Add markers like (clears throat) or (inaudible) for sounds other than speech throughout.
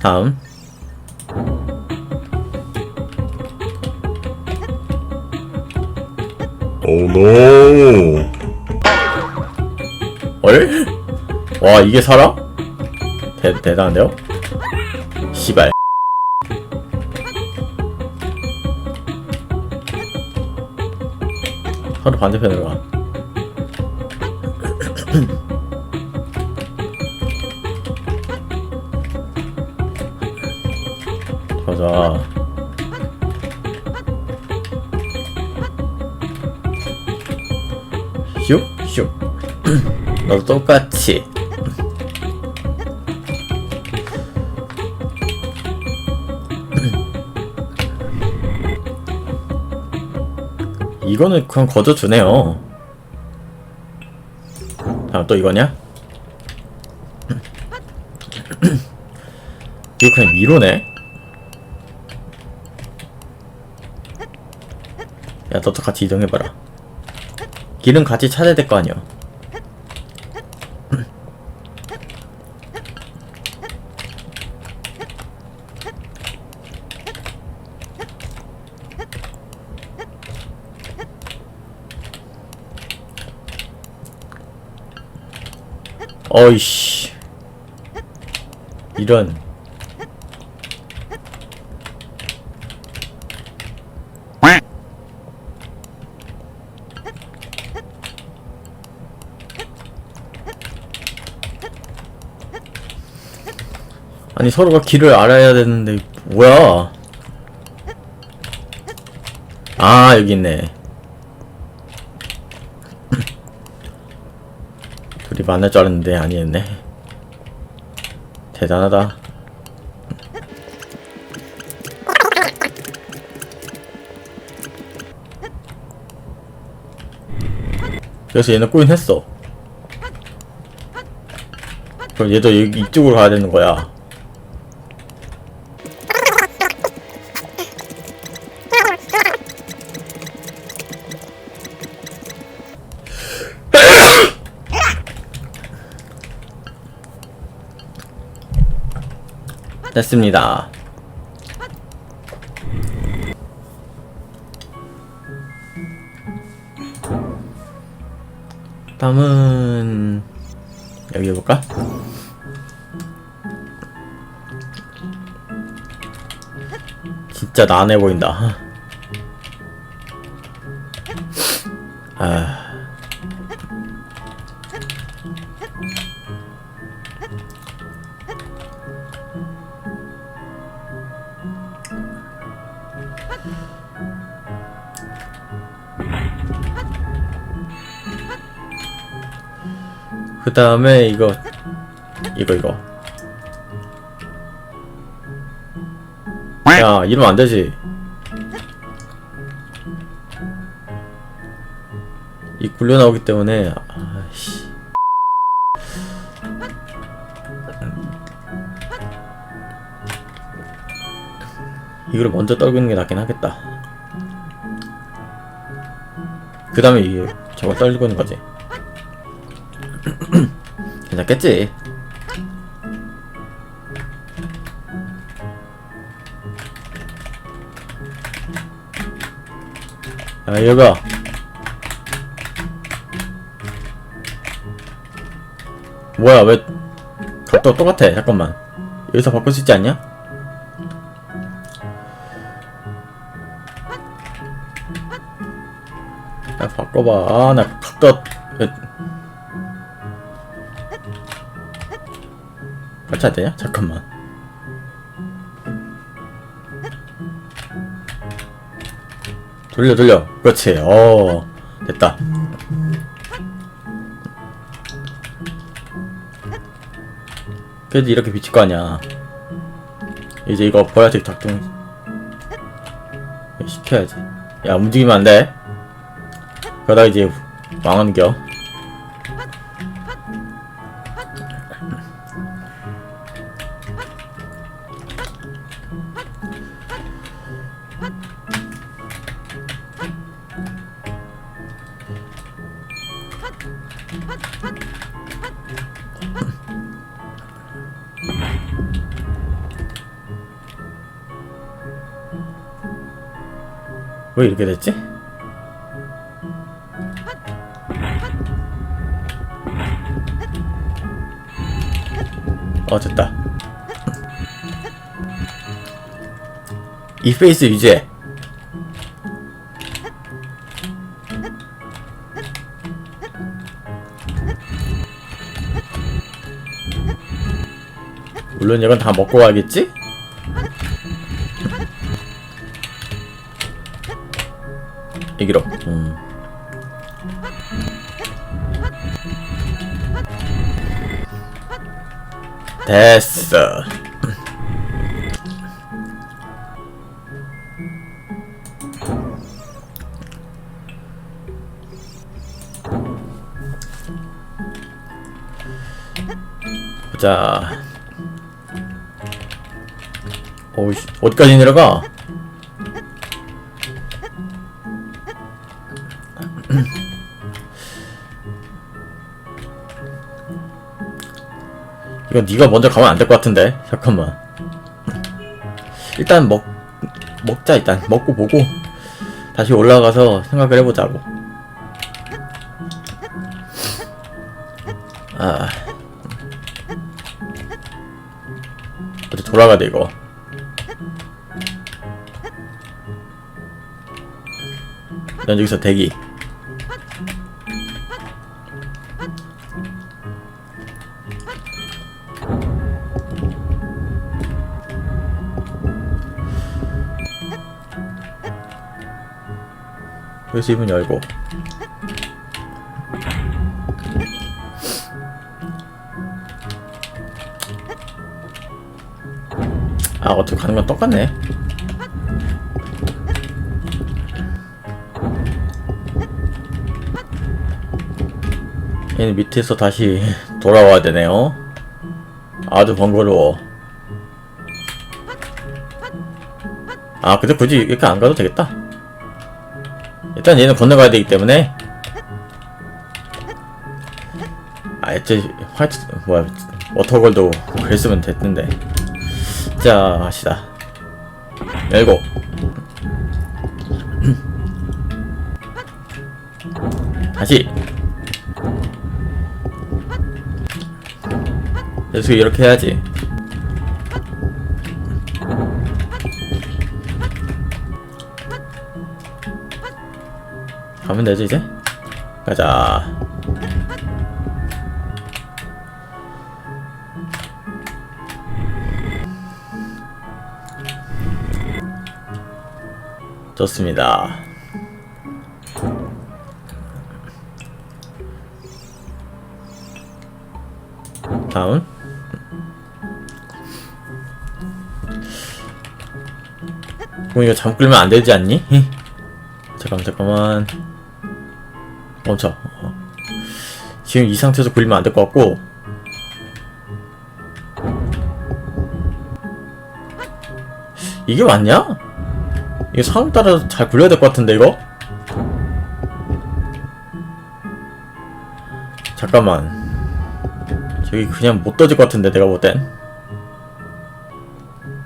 다음 Oh no! 얼? 와 이게 살아? 대, 대단한데요? 씨발 서로 반대편으로 가 가자 슉슉 (clears throat) 너도 똑같이 (clears throat) 이거는 그냥 거저 주네요 다음 또 이거냐? (clears throat) 이거 그냥 미로네? 야 너도 같이 이동해봐라. 길은 같이 찾아야 될 거 아니야. 어이씨. 이런 아니 서로가 길을 알아야 되는데 뭐야? 아 여기 있네. (clears throat) 둘이 만날 줄 알았는데 아니었네. 대단하다. 그래서 얘는 꼬인 했어. 그럼 얘도 여기 이쪽으로 가야 되는 거야 됐습니다. 다음은 여기 해볼까? 진짜 난해 보인다. 아. 다음에 이거 이거 이거. 야 이러면 안 되지. 이 굴려 나오기 때문에 아씨. 이걸 먼저 떨구는 게 낫긴 하겠다. 그 다음에 이게 저거 떨구는 거지 (clears throat) 괜찮겠지? 야, 얘가. 뭐야, 왜, 각도가 똑같아. 잠깐만. 여기서 바꿀 수 있지 않냐? 야, 바꿔봐. 아, 나 각도, 해야 되냐? 잠깐만. 돌려 돌려. 그렇지. 어 됐다. 그래도 이렇게 비칠 거 아니야. 이제 이거 보라색 작동 시켜야지. 야 움직이면 안 돼. 그러다 이제 망하는겨. 왜 이렇게 됐지? 어 됐다 이 페이스 유지해 물론 이건 다 먹고 가겠지? 음. 됐어 어이씨 어디까지 내려가? 이거 네가 먼저 가면 안 될 것 같은데. 잠깐만. 일단 먹 먹자 일단. 먹고 보고 다시 올라가서 생각을 해보자고. 아. 어디 돌아가야 돼 이거. 난 여기서 대기 여기서 이문 열고. 아 어떻게 가는 건 똑같네. 얘는 밑에서 다시 돌아와야 되네요. 아주 번거로워. 아 근데 굳이 이렇게 안 가도 되겠다 일단 얘는 건너가야 되기 때문에. 아 애초에 화이트 뭐야 워터골도 그랬으면 됐는데. 자 합시다. 열고. 다시. 계속 이렇게 해야지 가면 되지 이제? 가자. 좋습니다. 다음 그럼 이거 잠 끌면 안 되지 않니? (laughs) 잠깐만 잠깐만 멈춰 어. 지금 이 상태에서 굴리면 안 될 것 같고 이게 맞냐? 이게 상황 따라서 잘 굴려야 될 것 같은데 이거? 잠깐만 저기 그냥 못 떠질 것 같은데 내가 볼 땐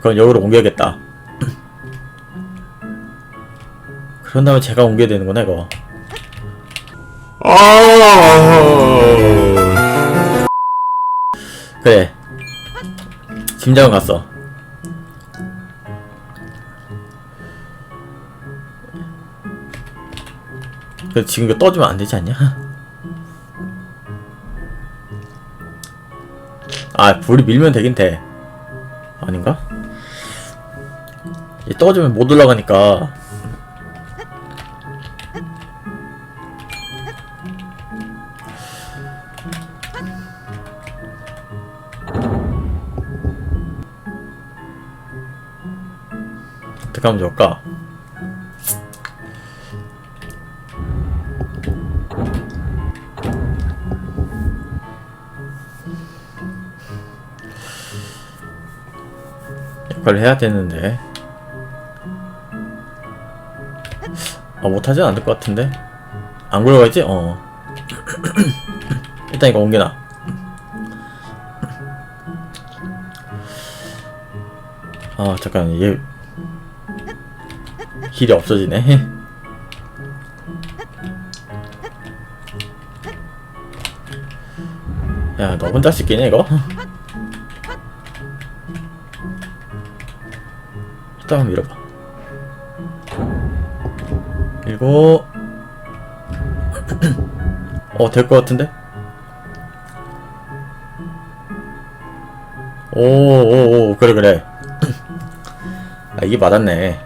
그럼 여기로 옮겨야겠다 (clears throat) 그런 다음에 제가 옮겨야 되는구나 이거 아, 그래. 짐작은 갔어. 그 지금 이거 떠주면 안 되지 않냐? 아 불이 밀면 되긴 돼. 아닌가? 이 떠주면 못 올라가니까 어떻게 하면 좋을까? 역할을 해야 되는데 아 못하진 않을 것 같은데 안 굴러가지? 어 (clears throat) 일단 이거 옮겨놔 아 잠깐 얘 길이 없어지네 (laughs) 야 너 혼자 씻기네. 이거? (laughs) 일단 한번 밀어봐 그리고 (clears throat) 어 될 것 같은데? 오오오 그래 그래 (clears throat) 아 이게 맞았네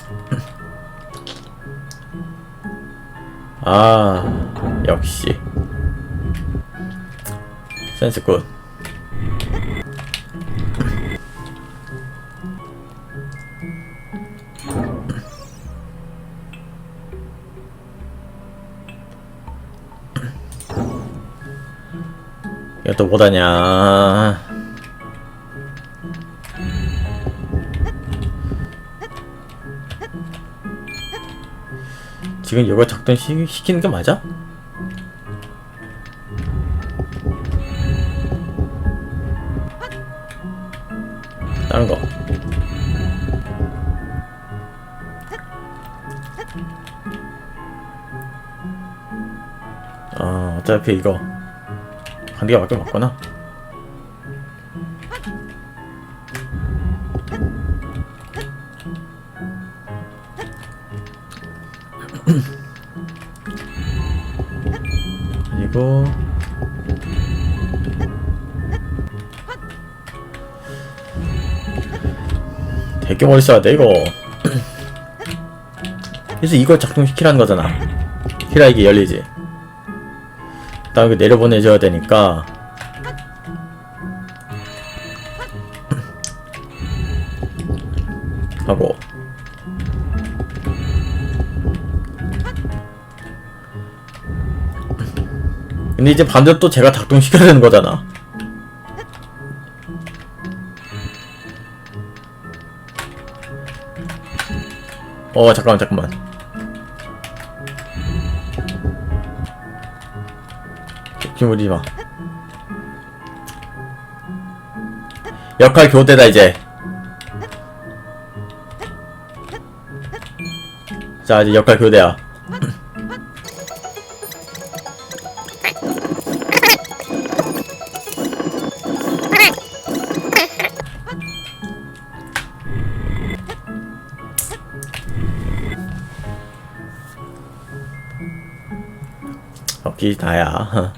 아, 역시. 센스 굿. 이거 또 뭐다냐. 지금 이거 작동 시, 시키는 게 맞아? 다른 거. 아, 어차피 이거 관계가 맞게 맞구나. 되게 써야 돼 이거. 그래서 이걸 작동시키라는 거잖아. 키라 이게 열리지. 다음 그 내려보내줘야 되니까. (clears throat) 하고. 근데 이제 반대로 또 제가 작동시켜야 되는 거잖아 어 잠깐만 잠깐만. 지금 우리 마 역할 교대다 이제. 자 이제 역할 교대야 여기 나야